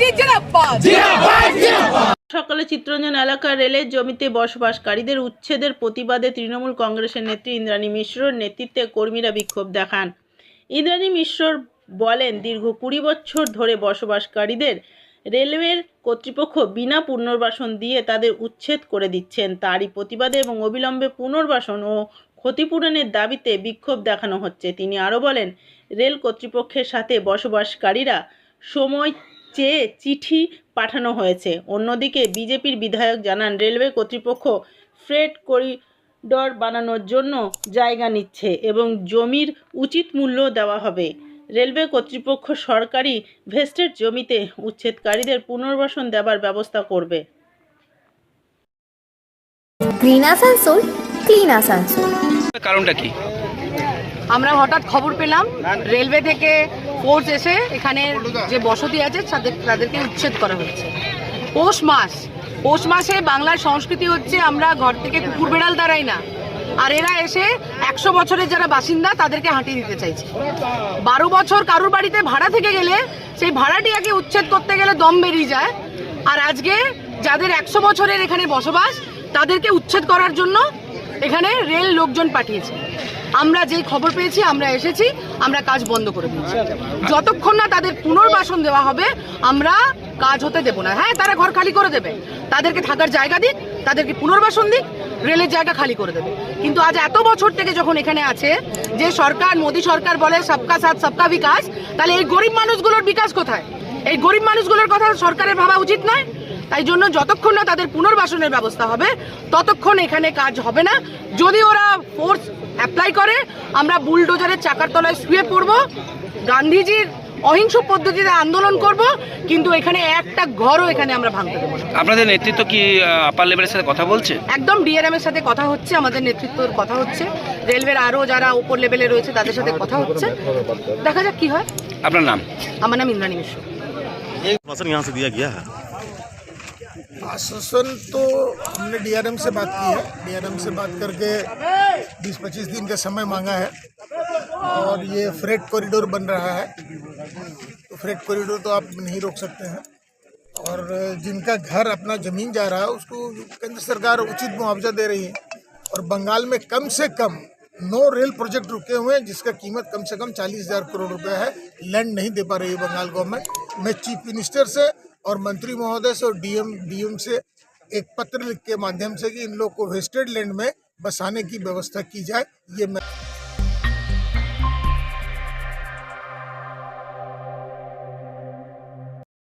জিন্দাবাদ। সকালে চিত্তরঞ্জন এলাকার রেলের জমিতে বসবাসকারীদের উচ্ছেদের প্রতিবাদে তৃণমূল কংগ্রেসের নেত্রী ইন্দ্রাণী মিশ্রর নেতৃত্বে কর্মীরা বিক্ষোভ দেখান। ইন্দ্রাণী মিশ্রর বলেন দীর্ঘ কুড়ি বছর ধরে বসবাসকারীদের রেলওয়ের কর্তৃপক্ষ বিনা পুনর্বাসন দিয়ে তাদের উচ্ছেদ করে দিচ্ছেন। তারই প্রতিবাদে এবং অবিলম্বে পুনর্বাসন ও ক্ষতিপূরণের দাবিতে বিক্ষোভ দেখানো হচ্ছে। তিনি আরও বলেন রেল কর্তৃপক্ষের সাথে বসবাসকারীরা সময় চেয়ে চিঠি পাঠানো হয়েছে। অন্যদিকে বিজেপির বিধায়ক জানান রেলওয়ে কর্তৃপক্ষ ফ্রেড করিডর বানানোর জন্য জায়গা নিচ্ছে এবং জমির উচিত মূল্য দেওয়া হবে। রেলওয়ে কর্তৃপক্ষ সরকারি ভেস্টের জমিতে উচ্ছেদকারীদের পুনর্বাসন দেবার ব্যবস্থা করবে। Green Asansol clean Asansol. কারণটা কি? আমরা হঠাৎ খবর পেলাম রেলওয়ে থেকে ফোর্স এসে এখানে যে বসতি আছে, তাদের তাদেরকে উচ্ছেদ করা হচ্ছে। পৌষ মাস। পৌষ মাসে বাংলার সংস্কৃতি হচ্ছে আমরা ঘর থেকে কুকুর বেড়াল দাঁড়াই না। আর এরা এসে একশো বছরের যারা বাসিন্দা, তাদেরকে হাঁটিয়ে দিতে চাইছে। বারো বছর কারুর বাড়িতে ভাড়া থেকে গেলে, সেই ভাড়াটিয়াকে উচ্ছেদ করতে গেলে দম বেরিয়ে যায়। আর আজকে যাদের একশো বছরের এখানে বসবাস, তাদেরকে উচ্ছেদ করার জন্য এখানে রেল লোকজন পাঠিয়েছে। আমরা যেই খবর পেয়েছি, আমরা এসেছি, আমরা কাজ বন্ধ করে দিয়েছি। যতক্ষণ না তাদের পুনর্বাসন দেওয়া হবে, আমরা কাজ হতে দেবো না। হ্যাঁ তারা ঘর খালি করে দেবে। তাদেরকে থাকার জায়গা দিক, তাদেরকে পুনর্বাসন দিক, রেলের জায়গা খালি করে দেবে। কিন্তু আজ এত বছর থেকে যখন এখানে আছে, যে সরকার, মোদী সরকার বলে, সবকা সাথ, সবকা বিকাশ তাহলে এই গরিব মানুষগুলোর বিকাশ কোথায়? এই গরিব মানুষগুলোর কথা সরকারের ভাবা উচিত নয়? তাই জন্য যতক্ষণ না তাদের পুনর্বাসনের ব্যবস্থা হবে ততক্ষণ এখানে কাজ হবে না। যদি ওরা ফোর্স অ্যাপ্লাই করে আমরা বুলডোজারের চাকার তলায় শুয়ে পড়ব গান্ধীজির অহিংস পদ্ধতিতে আন্দোলন করব কিন্তু এখানে একটা ঘরও এখানে আমরা ভাঙতে দেবো আপনাদের নেতৃত্ব কি আপার লেভেলের সাথে কথা বলছে? একদম ডিআরএম এর সাথে কথা হচ্ছে আমাদের নেতৃত্বর কথা হচ্ছে। রেলওয়ের আরও যারা উপর লেভেলে রয়েছে তাদের সাথে কথা হচ্ছে। দেখা যাক কি হয়। আপনার নাম? আমার নাম ইন্দ্রাণী মিশ্র। आश्वासन तो हमने डीआरएम से बात की है। डीआरएम से बात करके 20-25 दिन का समय मांगा है। और ये फ्रेट कॉरिडोर बन रहा है। तो फ्रेट कॉरिडोर तो आप नहीं रोक सकते हैं। और जिनका घर अपना ज़मीन जा रहा है, उसको केंद्र सरकार उचित मुआवजा दे रही है। और बंगाल में कम से कम नौ रेल प्रोजेक्ट रुके हुए हैं, जिसका कीमत कम से कम चालीस हज़ार करोड़ रुपए है। लैंड नहीं दे पा रही है बंगाल गवर्नमेंट मैं चीफ मिनिस्टर से और मंत्री महोदय से और डीएम डीएम से एक पत्र लिख के माध्यम से कि इन लोग को वेस्टेड लैंड में बसाने की व्यवस्था की जाए, ये मैं